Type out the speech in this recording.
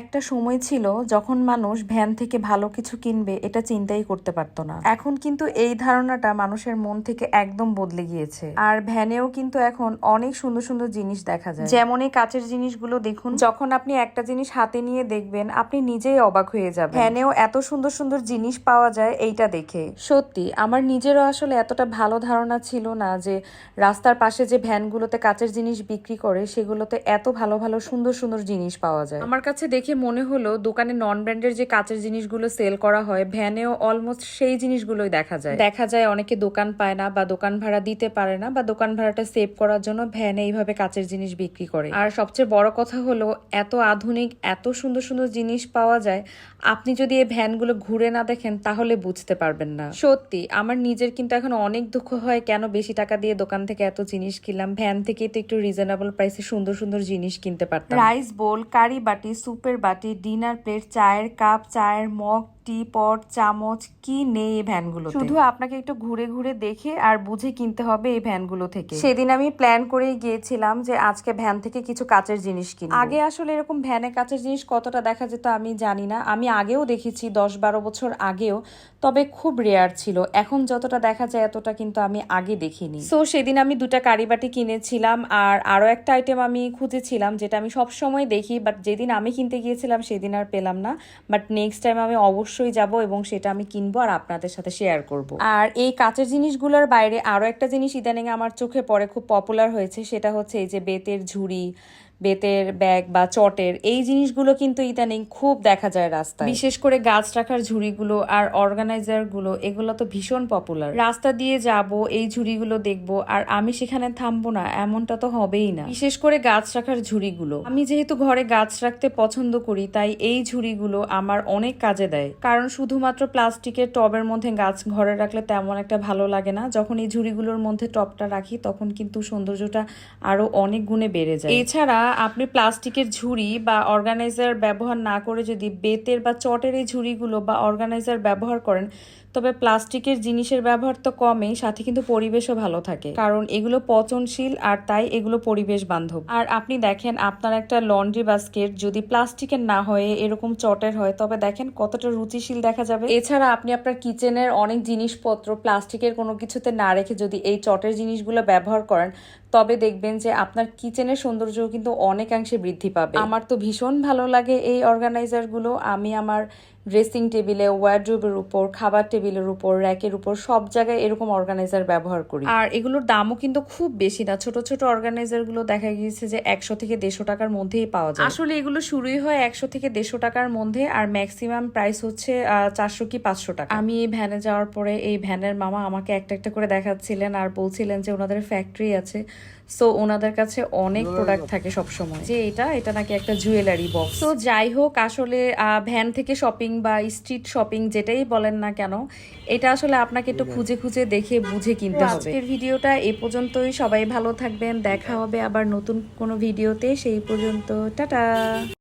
একটা সময় ছিল যখন মানুষ ভ্যান থেকে ভালো কিছু কিনবে, এটা চিন্তাই করতে পারতো না। এখন কিন্তু এই ধারণাটা মানুষের মন থেকে একদম বদলে গিয়েছে। আর ভ্যানেও কিন্তু এখন অনেক সুন্দর সুন্দর জিনিস দেখা যায়। যেমন এই কাচের জিনিসগুলো দেখুন, যখন আপনি একটা জিনিস হাতে নিয়ে দেখবেন, আপনি নিজেই অবাক হয়ে যাবেন। ভ্যানেও এত সুন্দর সুন্দর জিনিস পাওয়া যায় এইটা দেখে। সত্যি, আমার নিজেরও আসলে এতটা ভালো ধারণা ছিল না যে রাস্তার পাশে যে ভ্যানগুলোতে কাচের জিনিস বিক্রি করে, সেগুলোতে এত ভালো ভালো সুন্দর সুন্দর জিনিস পাওয়া যায়। আমার কাছে দেখে মনে হলো দোকানে নন ব্র্যান্ডের যে কাচের জিনিসগুলো সেল করা হয়, ভ্যানেও অলমোস্ট সেই জিনিসগুলোই দেখা যায়। দেখা যায় অনেকে দোকান পায় না বা দোকান ভাড়া দিতে পারে না বা দোকান ভাড়াটা সেভ করার জন্য ভ্যানে এইভাবে কাচের জিনিস বিক্রি করে। আর সবচেয়ে বড় কথা হলো এত আধুনিক, এত সুন্দর সুন্দর জিনিস পাওয়া যায়, আপনি যদি এই ভ্যানগুলো ঘুরে না দেখেন তাহলে বুঝতে পারবেন না। সত্যি, আমার নিজের কিন্তু এখন অনেক দুঃখ হয় কেন বেশি টাকা দিয়ে দোকান থেকে এত জিনিস কিনলাম। ভ্যান থেকেই তো একটু রিজনেবল প্রাইসে সুন্দর সুন্দর জিনিস কিনতে পারতাম। রাইস বোল, কারি বাটি, সুপের বাটি ডিনার প্লেট চায়ের কাপ চায়ের মগ টি পট চামচ কি নেই এই ভ্যানগুলো শুধু আপনাকে একটু ঘুরে ঘুরে দেখে আর বুঝে কিনতে হবে এই ভ্যানগুলো থেকে। সেদিন আমি প্ল্যান করেই গিয়েছিলাম যে আজকে ভ্যান থেকে কিছু কাচের জিনিস কিনবো। আগে আসলে এরকম ভ্যানে কাচের জিনিস কতটা দেখা যেত আমি জানি না। আমি আগেও দেখেছি দশ বারো বছর আগেও তবে খুব রেয়ার ছিল। এখন যতটা দেখা যায় এতটা কিন্তু আমি আগে দেখিনি। সো সেদিন আমি দুটা কারিবাটি কিনেছিলাম আর আরও একটা আইটেম আমি খুঁজেছিলাম যেটা আমি সব সময় দেখি বাট যেদিন আমি কিনতে গিয়েছিলাম, সেদিন আর পেলাম না। বাট নেক্সট টাইম আমি অবশ্যই যাব এবং সেটা আমি কিনবো আর আপনাদের সাথে শেয়ার করব। আর এই কাচের জিনিসগুলোর বাইরে আরও একটা জিনিস ইদানিং আমার চোখে পড়ে, খুব পপুলার হয়েছে, সেটা হচ্ছে এই যে বেতের ঝুড়ি বেতের ব্যাগ বা চটের, এই জিনিসগুলো কিন্তু ইদানিং খুব দেখা যায় রাস্তায়। বিশেষ করে গাছ রাখার ঝুড়িগুলো আর অর্গানাইজারগুলো এগুলো তো ভীষণ পপুলার রাস্তা দিয়ে যাব, এই ঝুড়িগুলো দেখব, আর আমি সেখানে থামবো না, এমনটা তো হবেই না। বিশেষ করে গাছ রাখার ঝুড়িগুলো। আমি যেহেতু ঘরে গাছ রাখতে পছন্দ করি, তাই এই ঝুড়িগুলো আমার অনেক কাজে দেয়। কারণ শুধুমাত্র প্লাস্টিকের টবের মধ্যে গাছ ঘরে রাখলে তেমন একটা ভালো লাগে না। যখন এই ঝুড়িগুলোর মধ্যে টবটা রাখি, তখন কিন্তু সৌন্দর্যটা আরও অনেক গুণে বেড়ে যায়। এছাড়া আপনি প্লাস্টিকের ঝুড়ি বা অর্গানাইজার ব্যবহার না করে যদি বেতের বা চটের এই ঝুড়িগুলো বা অর্গানাইজার ব্যবহার করেন তবে প্লাস্টিকের জিনিসের ব্যবহার তো কমেই সাথে কিন্তু পরিবেশও ভালো থাকে। কারণ এগুলো পচনশীল আর তাই এগুলো পরিবেশ বান্ধব। আর আপনি দেখেন, আপনার একটা লন্ড্রি বাস্কেট যদি প্লাস্টিকের না হয়ে এরকম চটের হয়, তবে দেখেন কতটা রুচিশীল দেখা যাবে। এছাড়া আপনি আপনার কিচেনের অনেক জিনিসপত্র প্লাস্টিকের কোনো কিছুতে না রেখে যদি এই চটের জিনিসগুলো ব্যবহার করেন, তবে দেখবেন যে আপনার কিচেনের সৌন্দর্য কিন্তু অনেকাংশে বৃদ্ধি পাবে। আমার তো ভীষণ ভালো লাগে এই অর্গানাইজারগুলো। আমি আমার ড্রেসিং টেবিলে ওয়ার্ড্রোবের উপর খাবার টেবিলের উপর র্যাকের উপর সব জায়গায় এরকম অর্গানাইজার ব্যবহার করি। আর এগুলোর দামও কিন্তু খুব বেশি না। ছোট ছোট অর্গানাইজারগুলো দেখা গিয়েছে যে একশো থেকে দেড়শো টাকার মধ্যেই পাওয়া যায়। আসলে এগুলো শুরুই হয় একশো থেকে দেড়শো টাকার মধ্যে আর ম্যাক্সিমাম প্রাইস হচ্ছে চারশো কি পাঁচশো টাকা। আমি এই ভ্যানে যাওয়ার পরে এই ভ্যানের মামা আমাকে একটা একটা করে দেখাচ্ছিলেন আর বলছিলেন যে ওনাদের ফ্যাক্টরি আছে। সো ওনাদের কাছে অনেক প্রোডাক্ট থাকে সবসময়। যে এটা এটা নাকি একটা জুয়েলারি বক্স তো যাই হোক আসলে ভ্যান থেকে শপিং বা স্ট্রিট শপিং যেটাই বলেন না কেন এটা আসলে আপনাকে একটু খুঁজে খুঁজে দেখে বুঝে কিনতে হবে। আজকের ভিডিওটা এ পর্যন্তই। সবাই ভালো থাকবেন। দেখা হবে আবার নতুন কোনো ভিডিওতে। সেই পর্যন্ত টাটা!